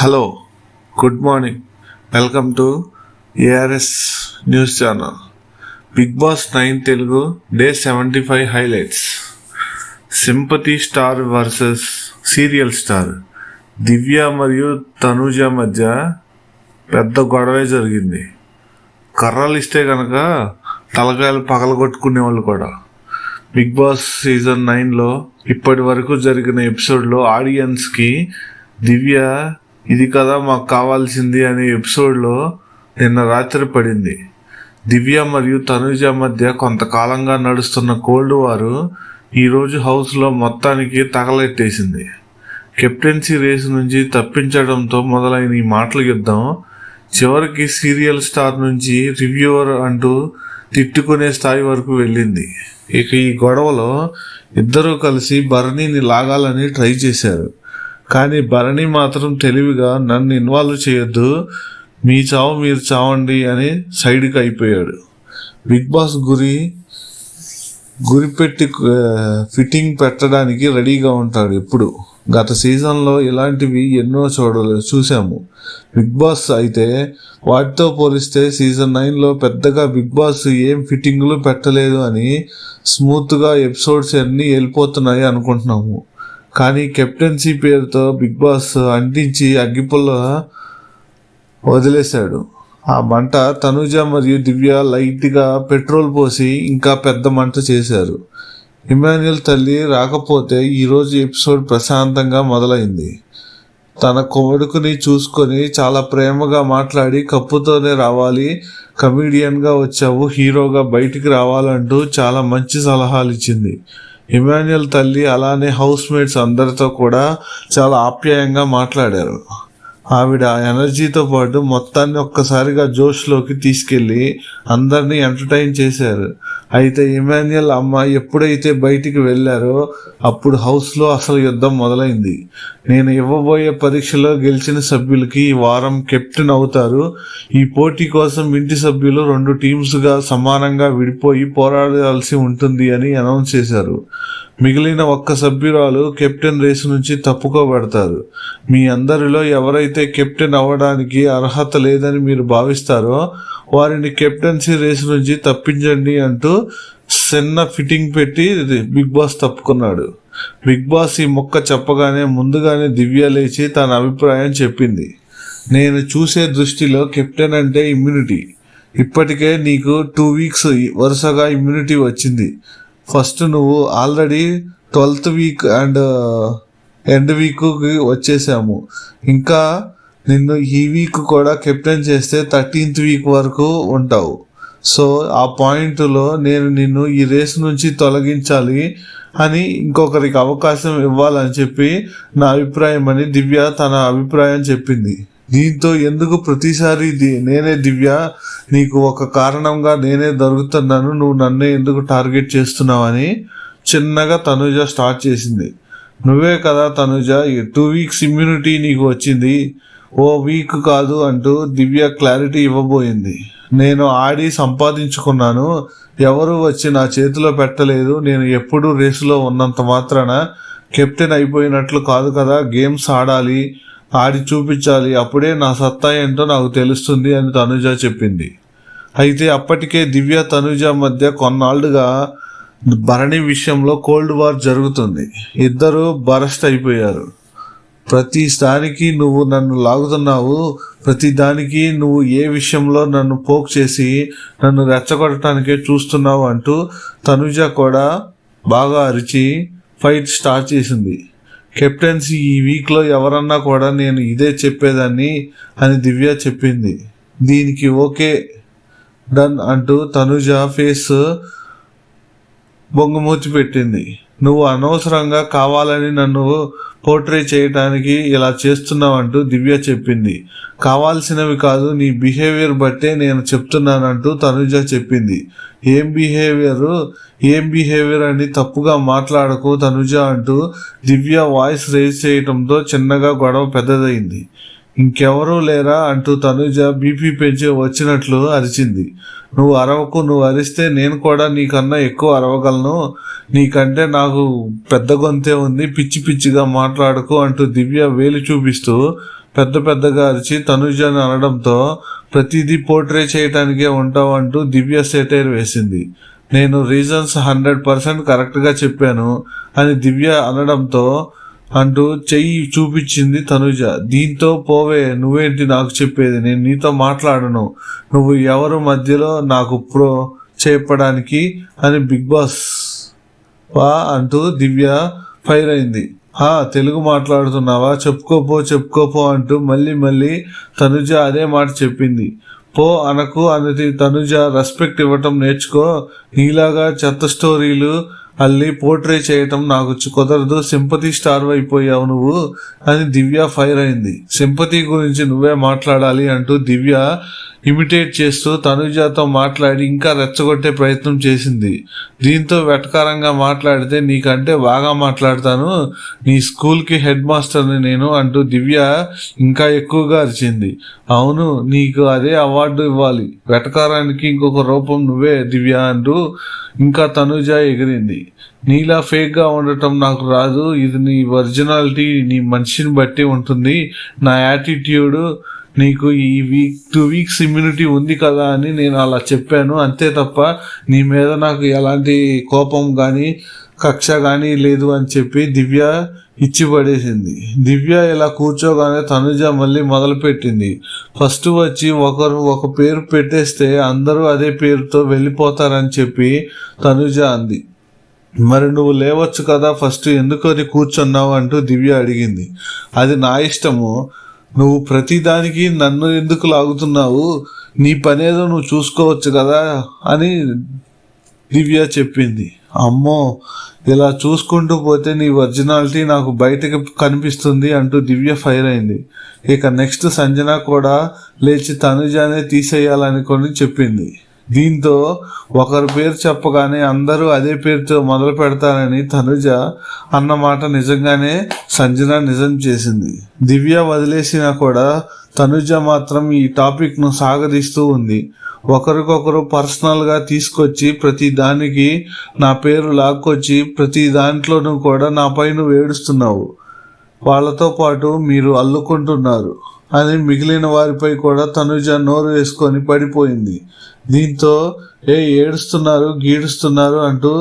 Hello good morning welcome to ARS news channel big boss nine Telugu day seventy five highlights sympathy star versus serial star Divya మరియు తనూజ మధ్య పెద్ద గొడవే జరిగింది. కర్రలు ఇస్తే కనుక తలకాయలు పగలగొట్టుకునే వాళ్ళు కూడా. బిగ్ బాస్ సీజన్ నైన్లో ఇప్పటి వరకు జరిగిన ఎపిసోడ్లో ఆడియన్స్కి దివ్య ఇది కదా మాకు కావాల్సింది అనే ఎపిసోడ్లో నిన్న రాత్రి పడింది. దివ్య మరియు తనుజ మధ్య కొంతకాలంగా నడుస్తున్న కోల్డ్ వారు ఈరోజు హౌస్లో మొత్తానికి తగలెట్టేసింది. కెప్టెన్సీ రేసు నుంచి తప్పించడంతో మొదలైన ఈ మాటల యుద్ధం చివరికి సీరియల్ స్టార్ నుంచి రివ్యూవర్ అంటూ తిట్టుకునే స్థాయి వరకు వెళ్ళింది. ఇక ఈ గొడవలో ఇద్దరూ కలిసి భరణిని లాగాలని ట్రై చేశారు. కానీ భరణి మాత్రం తెలివిగా నన్ను ఇన్వాల్వ్ చేయొద్దు. మీ చావు మీరు చావండి అని సైడ్కి అయిపోయాడు. బిగ్ బాస్ గురి గురిపెట్టి ఫిట్టింగ్ పెట్టడానికి రెడీగా ఉంటాడు ఎప్పుడు. గత సీజన్లో ఇలాంటివి ఎన్నో చూడలే చూసాము బిగ్ బాస్ అయితే వాటితో పోలిస్తే సీజన్ నైన్లో పెద్దగా బిగ్ బాస్ ఏం ఫిట్టింగ్లు పెట్టలేదు అని స్మూత్గా ఎపిసోడ్స్ అన్నీ వెళ్ళిపోతున్నాయి అనుకుంటున్నాము. కానీ కెప్టెన్సీ పేరుతో బిగ్ బాస్ అంటించి అగ్గిపుల్ల వదిలేశాడు. ఆ మంట తనుజ మరియు దివ్య లైట్గా పెట్రోల్ పోసి ఇంకా పెద్ద మంట చేశారు. ఇమాన్యుల్ తల్లి రాకపోతే ఈరోజు ఎపిసోడ్ ప్రశాంతంగా మొదలైంది. తన కొడుకుని చూసుకొని చాలా ప్రేమగా మాట్లాడి కప్పుతోనే రావాలి కమీడియన్గా వచ్చావు హీరోగా బయటికి రావాలంటూ చాలా మంచి సలహాలు ఇచ్చింది ఇమాన్యుల్ తల్లి అలానే హౌస్ మేట్స్ అందరితో కూడా చాలా ఆప్యాయంగా మాట్లాడారు. ఆవిడ ఎనర్జీతో పాటు మొత్తాన్ని ఒక్కసారిగా జోష్లోకి తీసుకెళ్ళి అందరినీ ఎంటర్టైన్ చేశారు. అయితే ఇమాన్యుయల్ అమ్మ ఎప్పుడైతే బయటికి వెళ్ళారో అప్పుడు హౌస్లో అసలు యుద్ధం మొదలైంది. నేను ఇవ్వబోయే పరీక్షలో గెలిచిన సభ్యులకి ఈ వారం కెప్టెన్ అవుతారు. ఈ పోటీ కోసం ఇంటి సభ్యులు రెండు టీమ్స్గా సమానంగా విడిపోయి పోరాడాల్సి ఉంటుంది అని అనౌన్స్ చేశారు. మిగిలిన ఒక్క సభ్యురాలు కెప్టెన్ రేసు నుంచి తప్పుకోబడతారు. మీ అందరిలో ఎవరైతే కెప్టెన్ అవ్వడానికి అర్హత లేదని మీరు భావిస్తారో వారిని కెప్టెన్సీ రేసు నుంచి తప్పించండి అంటూ సెన్న ఫిట్టింగ్ పెట్టి బిగ్ బాస్ తప్పుకున్నాడు. బిగ్ బాస్ ఈ మొక్క చెప్పగానే ముందుగానే దివ్య లేచి తన అభిప్రాయం చెప్పింది. నేను చూసే దృష్టిలో కెప్టెన్ అంటే ఇమ్యూనిటీ. ఇప్పటికే నీకు టూ వీక్స్ వరుసగా ఇమ్యూనిటీ వచ్చింది. ఫస్ట్ నువ్వు already twelfth week and end వీక్కి వచ్చేసాము. ఇంకా నిన్ను ఈ వీక్ కూడా కెప్టెన్ చేస్తే థర్టీన్త్ వీక్ వరకు ఉంటావు. సో ఆ పాయింట్లో నేను నిన్ను ఈ రేస్ నుంచి తొలగించాలి అని ఇంకొకరికి అవకాశం ఇవ్వాలని చెప్పి నా అభిప్రాయం అని దివ్య తన అభిప్రాయం చెప్పింది. దీంతో ఎందుకు ప్రతిసారి ది- నేనే దివ్య నీకు ఒక కారణంగా నేనే దొరుకుతున్నాను నువ్వు నన్నే ఎందుకు టార్గెట్ చేస్తున్నావని చిన్నగా తనుజ స్టార్ట్ చేసింది. నువ్వే కదా తనుజ టూ వీక్స్ ఇమ్యూనిటీ నీకు వచ్చింది. ఓ వీక్ కాదు అంటూ దివ్య క్లారిటీ ఇవ్వబోయింది. నేను ఆడి సంపాదించుకున్నాను ఎవరు వచ్చి నా చేతిలో పెట్టలేదు నేను ఎప్పుడూ రేసులో ఉన్నంత మాత్రాన కెప్టెన్ అయిపోయినట్లు కాదు కదా గేమ్స్ ఆడాలి ఆడి చూపించాలి అప్పుడే నా సత్తా ఏంటో నాకు తెలుస్తుంది అని తనుజ చెప్పింది. అయితే అప్పటికే దివ్య తనుజ మధ్య కొన్నాళ్ళుగా భరణి విషయంలో కోల్డ్ వార్ జరుగుతుంది. ఇద్దరు బరస్ట్ అయిపోయారు. ప్రతి దానికి నువ్వు నన్ను లాగుతున్నావు ప్రతి దానికి నువ్వు ఏ విషయంలో నన్ను పోక్ చేసి నన్ను రెచ్చగొట్టడానికే చూస్తున్నావు అంటూ తనుజ కూడా బాగా అరిచి ఫైట్ స్టార్ట్ చేసింది. కెప్టెన్సీ ఈ వీక్లో ఎవరన్నా కూడా నేను ఇదే చెప్పేదాన్ని అని దివ్య చెప్పింది. దీనికి ఓకే డన్ అంటూ తనుజ ఫేస్ బొంగుమూచి పెట్టింది. నువ్వు అనవసరంగా కావాలని నన్ను పోర్ట్రే చేయటానికి ఇలా చేస్తున్నావంటూ దివ్య చెప్పింది. కావాల్సినవి కాదు నీ బిహేవియర్ బట్టే నేను చెప్తున్నానంటూ తనుజ చెప్పింది. ఏం బిహేవియర్? ఏం బిహేవియర్ అని తప్పుగా మాట్లాడకు తనుజ అంటూ దివ్య వాయిస్ రేజ్ చేయడంతో చిన్నగా గొడవ పెద్దదైంది. ఇంకెవరూ లేరా అంటూ తనుజ బీపీ పెంచి వచ్చినట్లు అరిచింది. నువ్వు అరవకు నువ్వు అరిస్తే నేను కూడా నీకన్నా ఎక్కువ అరవగలను. నీకంటే నాకు పెద్ద గొంతే ఉంది పిచ్చి పిచ్చిగా మాట్లాడకు అంటూ దివ్య వేలు చూపిస్తూ పెద్ద పెద్దగా అరిచి తనుజని అనడంతో ప్రతిదీ పోర్ట్రే చేయటానికే ఉంటావు అంటూ దివ్య సెటైర్ వేసింది. నేను రీజన్స్ హండ్రెడ్ పర్సెంట్ కరెక్ట్గా చెప్పాను అని దివ్య అనడంతో అంటూ చెయ్యి చూపించింది తనుజ. దీంతో పోవే నువ్వేంటి నాకు చెప్పేది? నేను నీతో మాట్లాడను. నువ్వు ఎవరు మధ్యలో నాకు ప్రో చెప్పడానికి అని బిగ్ బాస్ వా అంటూ దివ్య ఫైర్ అయింది. హా తెలుగు మాట్లాడుతున్నావా? చెప్పుకోపో చెప్పుకోపో అంటూ మళ్ళీ మళ్ళీ తనుజ అదే మాట చెప్పింది. పో అనకు అనేది తనుజ రెస్పెక్ట్ ఇవ్వటం నేర్చుకో. నీలాగా చెత్త స్టోరీలు అల్లి పోర్ట్రే చేయటం నాకు కుదరదు సింపతి స్టార్ అయిపోయావు నువ్వు అని దివ్య ఫైర్ అయింది. సింపతి గురించి నువ్వే మాట్లాడాలి అంటూ దివ్య ఇమిటేట్ చేస్తూ తనుజాతో మాట్లాడి ఇంకా రెచ్చగొట్టే ప్రయత్నం చేసింది. దీంతో వెటకారంగా మాట్లాడితే నీకంటే బాగా మాట్లాడతాను. నీ స్కూల్కి హెడ్ మాస్టర్ని నేను అంటూ దివ్య ఇంకా ఎక్కువగా అరిచింది. అవును నీకు అదే అవార్డు ఇవ్వాలి. వెటకారానికి ఇంకొక రూపం నువ్వే దివ్య అంటూ ఇంకా తనుజ ఎగిరింది. నీలా ఫేక్గా ఉండటం నాకు రాదు. ఇది నీ ఒరిజినాలిటీ నీ మనిషిని బట్టి ఉంటుంది. నా యాటిట్యూడ్ నీకు ఈ వీక్ టూ వీక్స్ ఇమ్యూనిటీ ఉంది కదా అని నేను అలా చెప్పాను. అంతే తప్ప నీ మీద నాకు ఎలాంటి కోపం కానీ కక్ష కానీ లేదు అని చెప్పి దివ్య ఇచ్చి పడేసింది దివ్య ఇలా కూర్చోగానే తనుజ మళ్ళీ మొదలుపెట్టింది. ఫస్ట్ వచ్చి ఒకరు ఒక పేరు పెట్టేస్తే అందరూ అదే పేరుతో వెళ్ళిపోతారని చెప్పి తనుజ అంది. మరి నువ్వు లేవచ్చు కదా ఫస్ట్ ఎందుకు అది కూర్చున్నావు అంటూ దివ్య అడిగింది. అది నా ఇష్టము. నువ్వు ప్రతిదానికి నన్ను ఎందుకు లాగుతున్నావు? నీ పనేదో నువ్వు చూసుకోవచ్చు కదా అని దివ్య చెప్పింది. అమ్మో ఇలా చూసుకుంటూ పోతే నీ ఒరిజినాలిటీ నాకు బయటకు కనిపిస్తుంది అంటూ దివ్య ఫైర్ అయింది. ఇక నెక్స్ట్ సంజన కూడా లేచి తనుజానే తీసేయాలనుకొని చెప్పింది. దీంతో ఒకరి పేరు చెప్పగానే అందరూ అదే పేరుతో మొదలు పెడతారని తనుజ అన్నమాట నిజంగానే సంజన నిజం చేసింది. దివ్య వదిలేసినా కూడా తనుజ మాత్రం ఈ టాపిక్ను సాగదీస్తూ ఉంది. ఒకరికొకరు పర్సనల్గా తీసుకొచ్చి ప్రతి దానికి నా పేరు లాక్కొచ్చి ప్రతి దాంట్లోనూ కూడా నా పైన వేడుస్తున్నావు. వాళ్ళతో పాటు మీరు అల్లుకుంటున్నారు. అని మిగిలిన వారిపై కూడా తనుజ నోరు వేసుకొని పడిపోయింది. దీంతో ఏ ఏడుస్తున్నారు? గీడుస్తున్నారు? అంటూ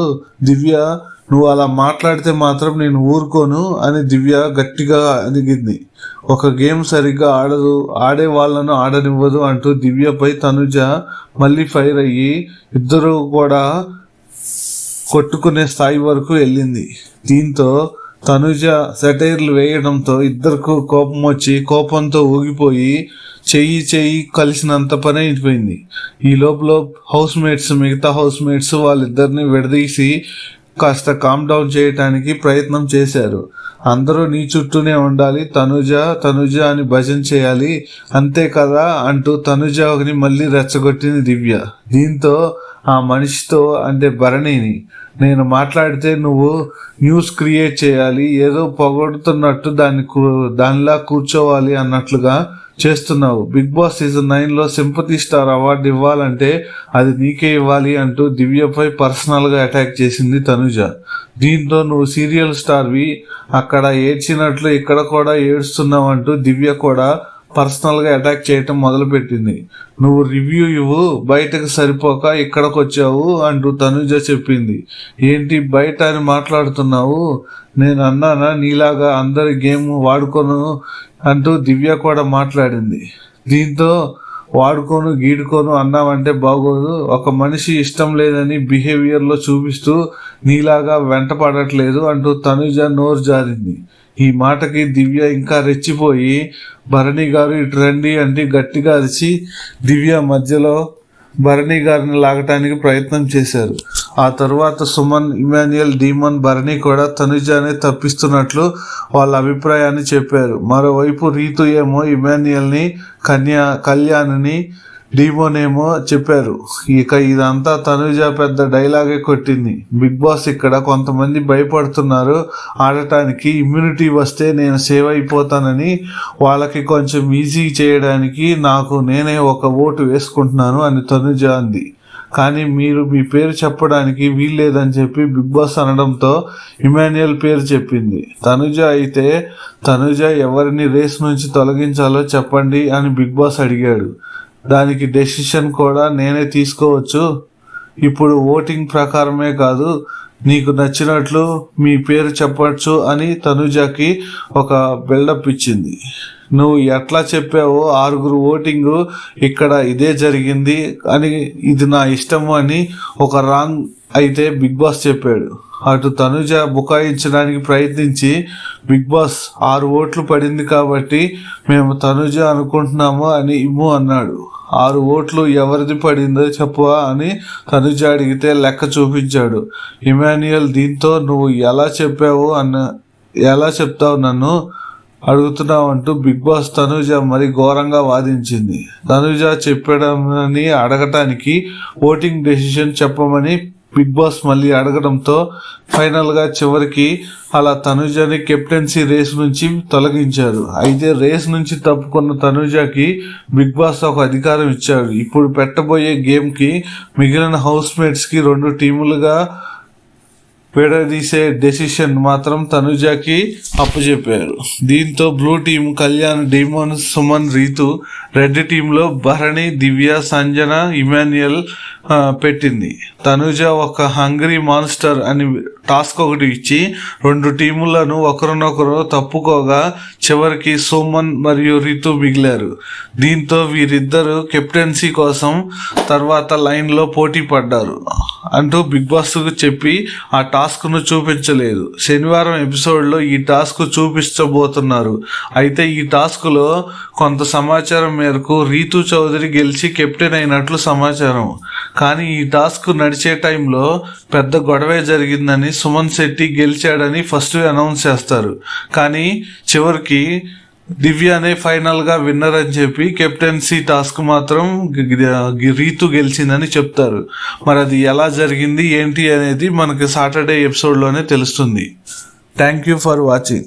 దివ్య నువ్వు అలా మాట్లాడితే మాత్రం నేను ఊరుకోను అని దివ్య గట్టిగా అడిగింది ఒక గేమ్ సరిగ్గా ఆడదు ఆడే వాళ్ళను ఆడనివ్వదు అంటూ దివ్యపై తనుజ మళ్ళీ ఫైర్ అయ్యి ఇద్దరు కూడా కొట్టుకునే స్థాయి వరకు వెళ్ళింది. దీంతో తనుజ సెటైర్లు వేయడంతో ఇద్దరికి కోపం వచ్చి కోపంతో ఊగిపోయి చెయ్యి చెయ్యి కలిసినంత పని అయిపోయింది. ఈ లోపల హౌస్ మేట్స్ మిగతా హౌస్ మేట్స్ వాళ్ళిద్దరిని విడదీసి కాస్త కామ్ డౌన్ చేయటానికి ప్రయత్నం చేశారు. అందరూ నీ చుట్టూనే ఉండాలి తనుజ తనుజ అని భజన చేయాలి అంతే కదా అంటూ తనుజని మళ్ళీ రెచ్చగొట్టింది దివ్య. దీంతో ఆ మనిషితో అంటే భరణిని. నేను మాట్లాడితే నువ్వు న్యూస్ క్రియేట్ చేయాలి ఏదో పొగడుతున్నట్టు దాన్ని కూ- దానిలా కూర్చోవాలి అన్నట్లుగా చేస్తున్నావు. బిగ్ బాస్ సీజన్ నైన్లో సింపతి స్టార్ అవార్డు ఇవ్వాలంటే అది నీకే ఇవ్వాలి అంటూ దివ్యపై పర్సనల్గా అటాక్ చేసింది తనుజ. దీంతో నువ్వు సీరియల్ స్టార్వి అక్కడ ఏడ్చినట్లు ఇక్కడ కూడా ఏడుస్తున్నావు అంటూ దివ్య కూడా పర్సనల్గా అటాక్ చేయటం మొదలుపెట్టింది. నువ్వు రివ్యూ ఇవ్వు బయటకు సరిపోక ఇక్కడికి వచ్చావు అంటూ తనుజ చెప్పింది. ఏంటి బయట అని మాట్లాడుతున్నావు? నేను అన్నానా? నీలాగా అందరి గేమ్ వాడుకోను అంటూ దివ్య కూడా మాట్లాడింది. దీంతో వాడుకోను గీడుకోను అన్నావంటే బాగోదు. ఒక మనిషి ఇష్టం లేదని బిహేవియర్లో చూపిస్తూ నీలాగా వెంట పడట్లేదు అంటూ తనుజ నోరు జారింది. ఈ మాటకి దివ్య ఇంకా రెచ్చిపోయి భరణి గారు ఇటు రండి అంటే గట్టిగా అరిచి దివ్య మధ్యలో భరణి గారిని లాగటానికి ప్రయత్నం చేశారు. ఆ తరువాత సుమన్ ఇమాన్యుయల్ డీమన్ భరణి కూడా తనుజానే తప్పిస్తున్నట్లు వాళ్ళ అభిప్రాయాన్ని చెప్పారు. మరోవైపు రీతు ఏమో ఇమాన్యుయల్ని కన్యా కళ్యాణ్ని డీమోనేమో చెప్పారు. ఇక ఇదంతా తనుజ పెద్ద డైలాగే కొట్టింది. బిగ్ బాస్ ఇక్కడ కొంతమంది భయపడుతున్నారు. ఆడటానికి ఇమ్యూనిటీ వస్తే నేను సేవ్ అయిపోతానని వాళ్ళకి కొంచెం ఈజీ చేయడానికి నాకు నేనే ఒక ఓటు వేసుకుంటున్నాను అని తనుజ అంది. కానీ మీరు మీ పేరు చెప్పడానికి వీల్లేదని చెప్పి బిగ్ బాస్ అనడంతో ఇమాన్యుయల్ పేరు చెప్పింది. తనుజ అయితే తనుజ ఎవరిని రేస్ నుంచి తొలగించాలో చెప్పండి అని బిగ్ బాస్ అడిగాడు. దానికి డెసిషన్ కూడా నేనే తీసుకోవచ్చు. ఇప్పుడు ఓటింగ్ ప్రకారమే కాదు నీకు నచ్చినట్లు మీ పేరు చెప్పచ్చు అని తనుజకి ఒక బిల్డప్ ఇచ్చింది. నువ్వు ఎట్లా చెప్పావో ఆరుగురు ఓటింగు ఇక్కడ ఇదే జరిగింది అని ఇది నా ఇష్టము అని ఒక రాంగ్ అయితే బిగ్ బాస్ చెప్పాడు. అటు తనుజ బుకాయించడానికి ప్రయత్నించి బిగ్ బాస్ ఆరు ఓట్లు పడింది కాబట్టి మేము తనుజ అనుకుంటున్నాము అని ఇమ్ము అన్నాడు. ఆరు ఓట్లు ఎవరిది పడిందో చెప్పవా అని తనుజ అడిగితే లెక్క చూపించాడు. ఇమాన్యుయల్ దీంతో నువ్వు ఎలా చెప్పావు అన్న ఎలా చెప్తావు నన్ను? అడుగుతున్నావు అంటూ బిగ్ బాస్ తనుజ మరి ఘోరంగా వాదించింది. తనుజ చెప్పడమని అడగటానికి ఓటింగ్ డెసిషన్ చెప్పమని బిగ్ బాస్ మళ్ళీ అడగడంతో ఫైనల్గా చివరికి అలా తనుజని కెప్టెన్సీ రేస్ నుంచి తొలగించారు. అయితే రేస్ నుంచి తప్పుకున్న తనుజకి బిగ్ బాస్ ఒక అధికారం ఇచ్చాడు. ఇప్పుడు పెట్టబోయే గేమ్కి మిగిలిన హౌస్ మేట్స్కి రెండు టీములుగా విడదీసే డెసిషన్ మాత్రం తనుజాకి అప్పచెప్పారు దీంతో blue team Kalyan demon Suman Rithu red టీంలో భరణి దివ్య సంజన ఇమాన్యుయల్ పెట్టింది. తనుజ ఒక హంగ్రీ మాన్స్టర్ అని టాస్క్ ఒకటి ఇచ్చి రెండు టీములను ఒకరినొకరు తప్పుకోగా చివరికి సోమన్ మరియు రితు మిగిలారు. దీంతో వీరిద్దరూ కెప్టెన్సీ కోసం తర్వాత లైన్లో పోటీ పడ్డారు. అంటూ బిగ్ బాస్కు చెప్పి ఆ టాస్క్ను చూపించలేదు. శనివారం ఎపిసోడ్లో ఈ టాస్క్ చూపించబోతున్నారు. అయితే ఈ టాస్క్లో కొంత సమాచారం మేరకు రీతు చౌదరి గెలిచి కెప్టెన్ అయినట్లు సమాచారం. కానీ ఈ టాస్క్ నడిచే టైంలో పెద్ద గొడవే జరిగిందని సుమన్ శెట్టి గెలిచాడని ఫస్ట్ అనౌన్స్ చేస్తారు. కానీ చివరికి దివ్యనే ఫైనల్గా విన్నర్ అని చెప్పి కెప్టెన్సీ టాస్క్ మాత్రం రీతు గెలిచిందని చెప్తారు. మరి అది ఎలా జరిగింది ఏంటి అనేది మనకి సాటర్డే ఎపిసోడ్లోనే తెలుస్తుంది. Thank you for watching